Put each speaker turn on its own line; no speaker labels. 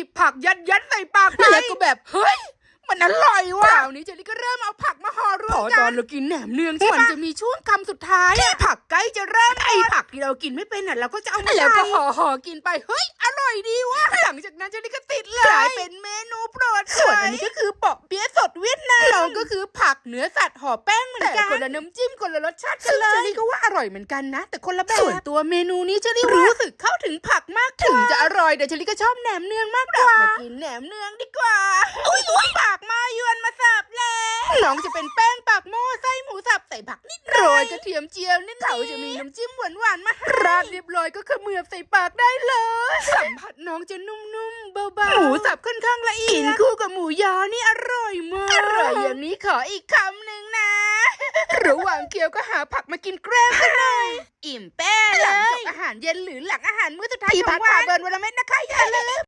ยิบผักยัดยัดใส่ปากไปแล้วก็แบบเฮ้ยมันอร่อยว่ะคราวนี้เจลลี่ก็เริ่มเอาผักมาห่อรวมกันตอนเรากินแหนมเนืองใช่มันจะมีช่วงคำสุดท้ายที่ผักใกล้จะเริ่มไอผักที่เรากินไม่เป็นอะเราก็จะเอามาแล้วก็ห่อห่อกินไปเฮ้ยอร่อยดีว่ะหลังจากนั้นเจลลี่ก็ติดเลยกลายเป็นเมนูโปรดส่วนอันนี้ก็คือเปาะ เปี๊ยะสดเวียดนามเราก็คือผักเนื้อสัตว์ห่อแป้งเหมือนกันแต่คนละน้ำจิ้มคนละรสชาติกันเลยเจลลี่ก็ว่าอร่อยเหมือนกันนะ แต่คนละแบบส่วนตัวเมนูนี้เจลลี่รู้สึกเข้าถึงผักมากถึงจะอร่อยแต่เจลลี่ก็ชอบแหนมเนืองมากกว่ามากินแหนมเนืองดีกว่าอุ้ยอุ้ยปากมายวนมาสับแล้วน้องจะเป็นแป้งปากหม้อไส้หมูสับใส่ผักนิดหน่อยโรยกระเทียมเจียวนิดเขาจะมีน้ำจิ้มหวานๆมาราดเรียบร้อยก็เขมือบใส่ปากได้เลย สัมผัสน้องจะนุ่มๆเบาๆหมูสับค่อนข้างละเอียดกินคู่กับหมูยอนี่อร่อยมากอร่อยอย่าง นี้ขออีกคำหนึ่งนะระหว่างเคี้ยวก็หาผักมากินแกล้มกันหน่อยอิ่มแป้เลยหลังจบอาหารเย็นหรือหลังอาหารมื้อสุดท้ายของวันเบิร์นวันละเม็ดนะคะอย่าลืม